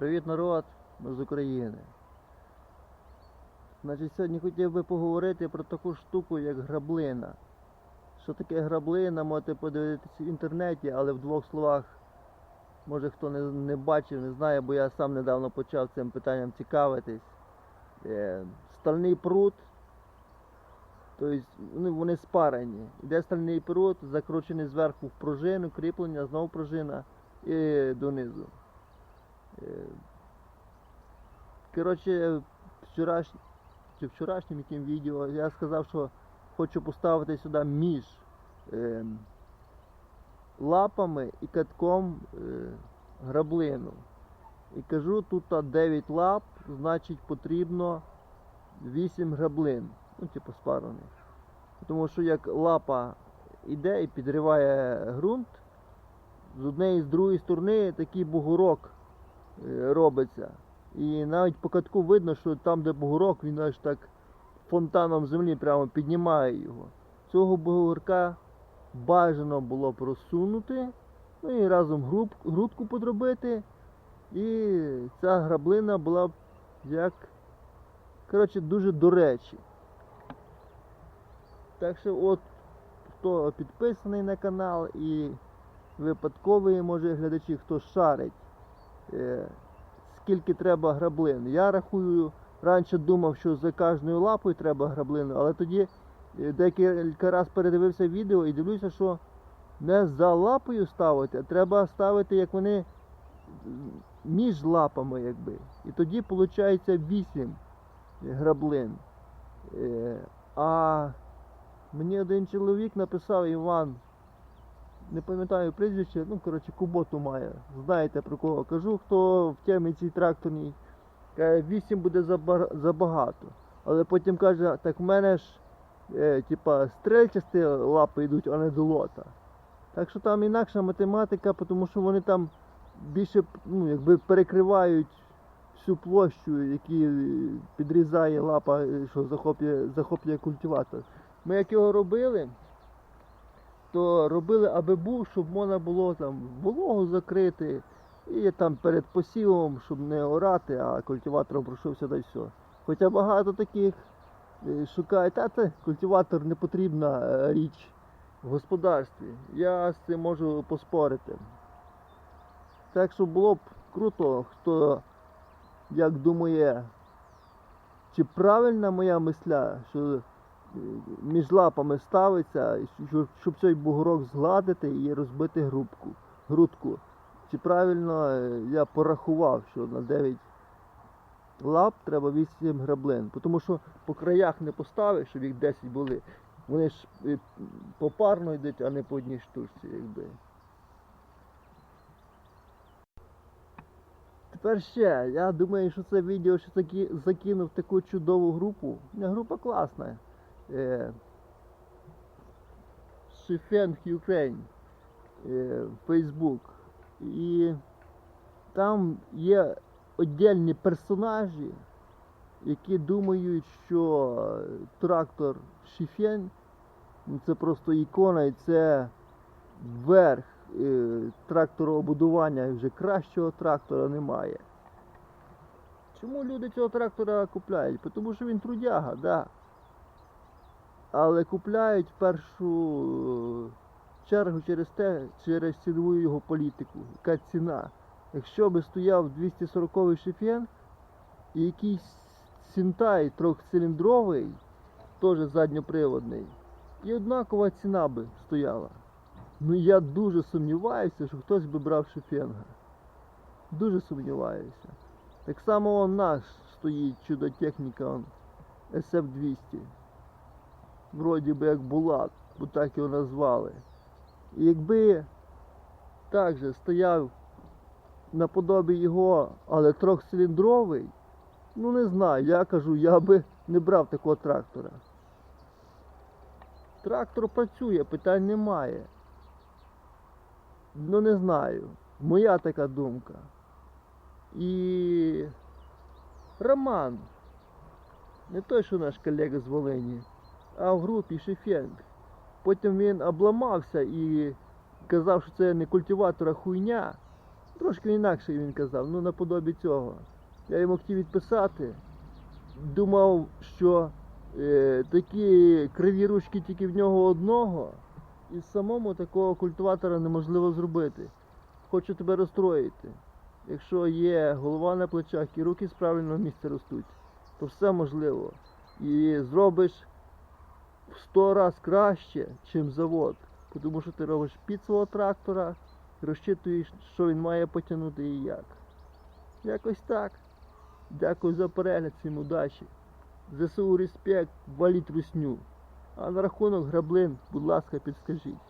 Привіт, народ! Ми з України. Значить, сьогодні хотів би поговорити про таку штуку, як граблина. Що таке граблина, можете подивитися в інтернеті, але в двох словах, може хто не, не бачив, не знає, бо я сам недавно почав цим питанням цікавитись. Е, стальний пруд, тобто вони, вони спарені. Іде стальний пруд, закручений зверху в пружину, кріплення, знову пружина і донизу. Е, Коротше, вчораш... вчорашнім яким відео я сказав, що хочу поставити сюди між е, лапами і катком е, граблину. І кажу, тут 9 лап, значить потрібно 8 граблин. Ну, типу спарених. Тому що як лапа йде і підриває ґрунт, з однієї і з другої сторони такий бугорок е, робиться. І навіть по катку видно, що там, де бугорок, він аж так фонтаном землі прямо піднімає його. Цього бугорка бажано було просунути, ну і разом груб, грудку подробити. І ця граблина була б як коротше, дуже до речі. Так що от хто підписаний на канал і випадкові, може, глядачі, хто шарить, е, скільки треба граблин. Я рахую, раніше думав, що за кожною лапою треба граблину, але тоді е, декілька разів передивився відео і дивлюся, що не за лапою ставити, а треба ставити, як вони між лапами, якби. І тоді виходить 8 граблин. Е, А мені один чоловік написав Іван, не пам'ятаю прізвище, ну коротше куботу має. Знаєте про кого кажу, хто в темі цій тракторній. Каже, 8 буде забагато. Але потім каже, так в мене ж е, типа стрельчасті лапи йдуть, а не до лота. Так що там інакша математика, тому що вони там більше ну, якби перекривають всю площу, які підрізає лапа, що захоплює, захоплює культиватор. Ми як його робили, то робили, аби був, щоб можна було там вологу закрити і там перед посівом, щоб не орати, а культиватором пройшовся да й все. Хоча багато таких е, шукають, а це культиватор не потрібна е, річ в господарстві. Я з цим можу поспорити. Так що було б круто, хто як думає, чи правильна моя мисля, що між лапами ставиться, щоб, цей бугорок згладити і розбити грубку, грудку. Чи правильно е, я порахував, що на 9 лап треба 8 граблин. Тому що по краях не поставиш, щоб їх 10 були. Вони ж е, попарно йдуть, а не по одній штучці, якби. Тепер ще, я думаю, що це відео ще таки закинув таку чудову групу. Група класна. Е, Шифенг Ukraine е, Facebook. І там є віддільні персонажі, які думають, що трактор Шифен це просто ікона і це верх е, тракторобудування і вже кращого трактора немає. Чому люди цього трактора купляють? Тому що він трудяга, да. Але купляють в першу е, чергу через те, через цінову його політику. Яка ціна? Якщо би стояв 240-й шифен і якийсь сінтай трьохциліндровий, теж задньоприводний, і однакова ціна би стояла. Ну я дуже сумніваюся, що хтось би брав шифенга. Дуже сумніваюся. Так само он наш стоїть чудо-техніка он, SF-200. Вроді би як Булат, бо так його назвали. І якби так же стояв наподобі його, але трьохциліндровий, ну не знаю, я кажу, я би не брав такого трактора. Трактор працює, питань немає. Ну не знаю. Моя така думка. І Роман, не той, що наш колега з Волині, в групі Шефенг. Потім він обламався і казав, що це не культиватор, а хуйня. Трошки інакше він казав, ну наподобі цього. Я йому хотів відписати. Думав, що е, такі криві ручки тільки в нього одного, і самому такого культиватора неможливо зробити. Хочу тебе розстроїти. Якщо є голова на плечах і руки з правильного місця ростуть, то все можливо. І зробиш в 100 раз краще, чим завод. Тому що ти робиш під свого трактора, розчитуєш, що він має потягнути і як. Якось так. Дякую за перегляд, всім удачі. ЗСУ респект, валіть русню. А на рахунок граблин, будь ласка, підскажіть.